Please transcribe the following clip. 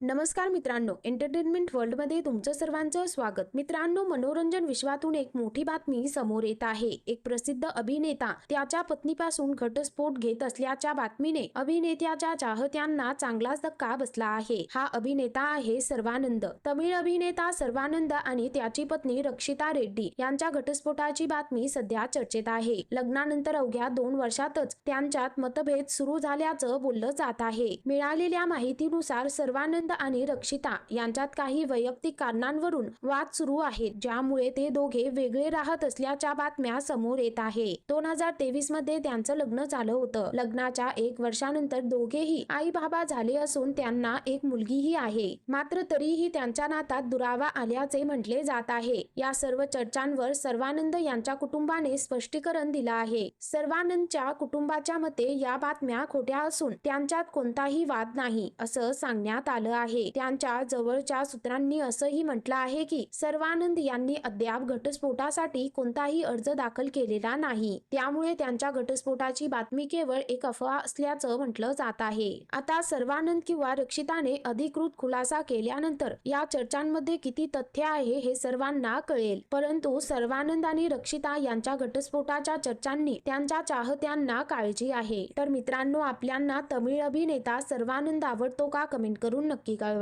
नमस्कार मित्रांनो एंटरटेनमेंट वर्ल्डमध्ये तुमचं सर्वांचं स्वागत. मित्रांनो मनोरंजन विश्वातून एक मोठी बातमी समोर येत आहे. एक प्रसिद्ध अभिनेता त्याच्या पत्नीपासून घटस्फोट घेत असल्याच्या बातमीने अभिनेत्याच्या चाहत्यांना चांगलाच धक्का बसला आहे. हा अभिनेता आहे सर्वानंद. तमिळ अभिनेता सर्वानंद आणि त्याची पत्नी रक्षिता रेड्डी यांच्या घटस्फोटाची बातमी सध्या चर्चेत आहे. लग्नानंतर अवघ्या दोन वर्षातच त्यांच्यात मतभेद सुरू झाल्याचं बोललं जात आहे. मिळालेल्या माहितीनुसार सर्वानंद आणि रक्षिता यांच्यात काही वैयक्तिक कारणांवरून वाद सुरू आहेत ज्यामुळे ते दोघे वेगळे राहत असल्याच्या बातम्या समोर येत आहे. दोन हजार तेवीसमध्ये त्यांचं लग्न झालं होतं. लग्नाच्या एक वर्षानंतर दोघेही आई बाबा झाले असून त्यांना एक मुलगीही आहे. मात्र तरीही त्यांच्या नातात दुरावा आल्याचे म्हटले जात आहे. या सर्व चर्चांवर सर्वानंद यांच्या कुटुंबाने स्पष्टीकरण दिलं आहे. सर्वानंदच्या कुटुंबाच्या मते या बातम्या खोट्या असून त्यांच्यात कोणताही वाद नाही असं सांगण्यात आलं आहे. त्यांच्या जवळच्या सूत्रांनी असंही म्हटलं आहे की सर्वानंद यांनी अद्याप घटस्फोटासाठी कोणताही अर्ज दाखल केलेला नाही. त्यामुळे त्यांच्या घटस्फोटाची बातमी केवळ एक अफवा असल्याचं म्हटलं जात आहे. आता सर्वानंद किंवा रक्षिताने अधिकृत खुलासा केल्यानंतर या चर्चांमध्ये किती तथ्य आहे हे सर्वांना कळेल. परंतु सर्वानंद आणि रक्षिता यांच्या घटस्फोटाच्या चर्चांनी त्यांच्या चाहत्यांना काळजी आहे. तर मित्रांनो आपल्यांना तमिळ अभिनेता सर्वानंद आवडतो का? कमेंट करून नक्की Ih, 文